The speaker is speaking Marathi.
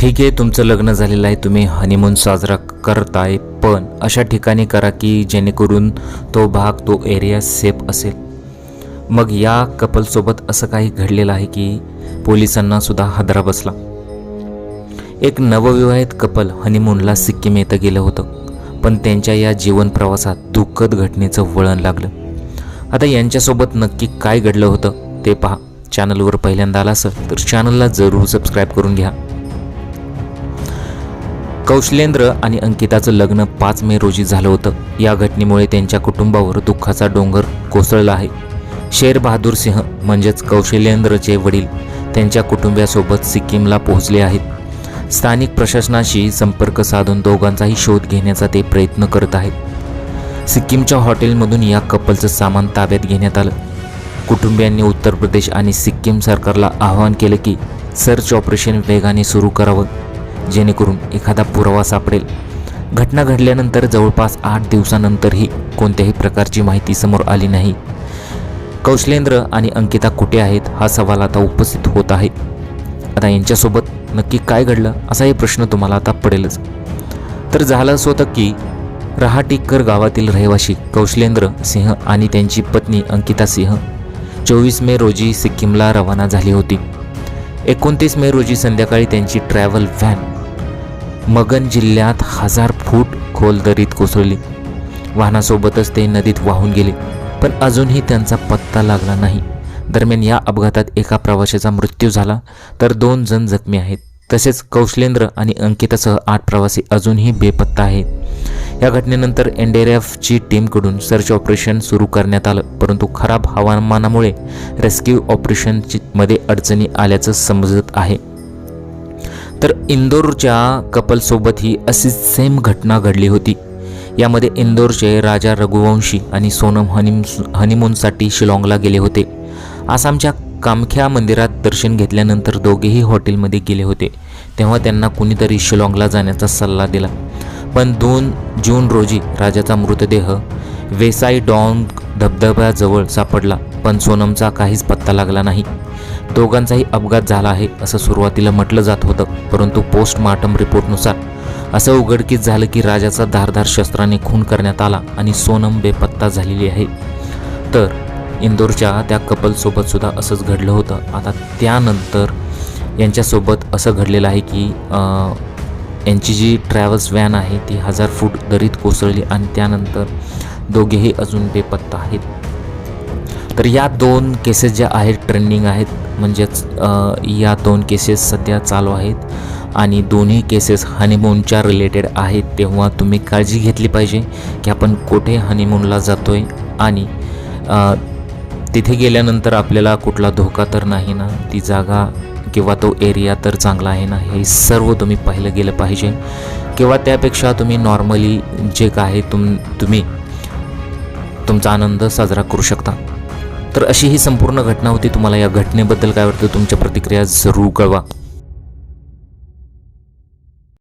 ठीक आहे तुमचं लग्न झालेलं आहे तुम्ही हनीमून साजरा करताय पण अशा ठिकाणी करा की जेणेकरून तो भाग तो एरिया सेफ असेल. मग या कपलसोबत असं काही घडलेलं आहे की पोलिसांना सुद्धा हादरा बसला. एक नवविवाहित कपल हनीमूनला सिक्कीम येतं गेलं होतं पण त्यांच्या या जीवन प्रवासात दुःखद घटनेचं वळण लागलं. आता यांच्यासोबत नक्की काय घडलं होतं ते पहा. चॅनलवर पहिल्यांदा आला असेल तर चॅनलला जरूर सबस्क्राईब करून घ्या. कौशलेंद्र आणि अंकिताचं लग्न पाच मे रोजी झालं होतं. या घटनेमुळे त्यांच्या कुटुंबावर दुःखाचा डोंगर कोसळला आहे. शेर बहादूर सिंह म्हणजेच कौशलेंद्रचे वडील त्यांच्या कुटुंबियासोबत सिक्कीमला पोहोचले आहेत. स्थानिक प्रशासनाशी संपर्क साधून दोघांचाही शोध घेण्याचा ते प्रयत्न करत आहेत. सिक्कीमच्या हॉटेलमधून या कपलचं सामान ताब्यात घेण्यात आलं. कुटुंबियांनी उत्तर प्रदेश आणि सिक्कीम सरकारला आवाहन केलं की सर्च ऑपरेशन वेगाने सुरू करावं. जेणेकरून एखादा पुरावा सापडेल. घटना घडल्यानंतर जवळपास आठ दिवसानंतरही कोणत्याही प्रकारची माहिती समोर आली नाही. कौशलेंद्र आणि अंकिता कुठे आहेत? हा सवाल आता उपस्थित होत आहे. आता यांच्यासोबत नक्की काय घडलं? असाही प्रश्न तुम्हाला आता पडेलच. तर झालं असं होतं की रहाटीकर गावातील रहिवासी कौशलेंद्र सिंह आणि त्यांची पत्नी अंकिता सिंह चोवीस मे रोजी सिक्कीमला रवाना झाली होती. एकोणतीस मे रोजी संध्याकाळी त्यांची ट्रॅव्हल व्हॅन मगन जिल्ह्यात हजार फूट खोल दरीत कोसळली. वाहनासोबतच ते नदीत वाहून गेले पण अजूनही त्यांचा पत्ता लागला नाही. दरम्यान या अपघातात एका प्रवाशाचा मृत्यू झाला तर दोन जण जखमी आहेत. तसेच कौशलेंद्र आणि अंकितासह आठ प्रवासी अजूनही बेपत्ता आहेत. या घटनेनंतर एन डी आर एफची टीमकडून सर्च ऑपरेशन सुरू करण्यात आलं परंतु खराब हवामानामुळे रेस्क्यू ऑपरेशनची मध्ये अडचणी आल्याचं समजत आहे. तर इंदोरच्या कपलसोबत ही अशीच सेम घटना घडली होती. यामध्ये इंदोरचे राजा रघुवंशी आणि सोनम हनीम हनीमूनसाठी शिलाँगला गेले होते. आसामच्या कामख्या मंदिरात दर्शन घेतल्यानंतर दोघेही हॉटेलमध्ये गेले होते. तेव्हा त्यांना कुणीतरी शिलाँगला जाण्याचा सल्ला दिला. पण दोन जून रोजी राजाचा मृतदेह वेसाई डॉंग धबधब्याजवळ सापडला. पण सोनमचा काहीच पत्ता लागला नाही. दोघांचाही अपघात झाला आहे असं सुरुवातीला म्हटलं जात होतं परंतु पोस्टमार्टम रिपोर्टनुसार असं उघडकीस झालं की राजाचा धारधार शस्त्राने खून करण्यात आला आणि सोनम बेपत्ता झालेली आहे. तर इंदोरच्या त्या कपलसोबतसुद्धा असंच घडलं होतं. आता त्यानंतर यांच्यासोबत असं घडलेलं आहे की यांची जी ट्रॅव्हल्स व्हॅन आहे ती हजार फूट दरीत कोसळली आणि त्यानंतर दोघेही अजून बेपत्ता आहेत. तर या दोन केसेस ज्या आहेत ट्रेंडिंग आहेत म्हणजेच या दोन केसेस सध्या चालू आहेत आणि दोन्ही केसेस हनीमूनच्या रिलेटेड आहेत तेव्हा तुम्ही काळजी घेतली पाहिजे की आपण कुठे हनीमूनला जातो आहे आणि तिथे गेल्यानंतर आपल्याला कुठला धोका तर नाही ना? ती जागा किंवा तो एरिया तर चांगला आहे ना? हे सर्व तुम्ही पाहिलं गेलं पाहिजे. किंवा त्यापेक्षा तुम्ही नॉर्मली जे काय तुम तुम्ही तुमचा आनंद साजरा करू शकता. तर अशी ही संपूर्ण घटना होती. तुम्हाला या घटनेबद्दल काय वाटतं? तुमच्या प्रतिक्रिया जरूर कळवा.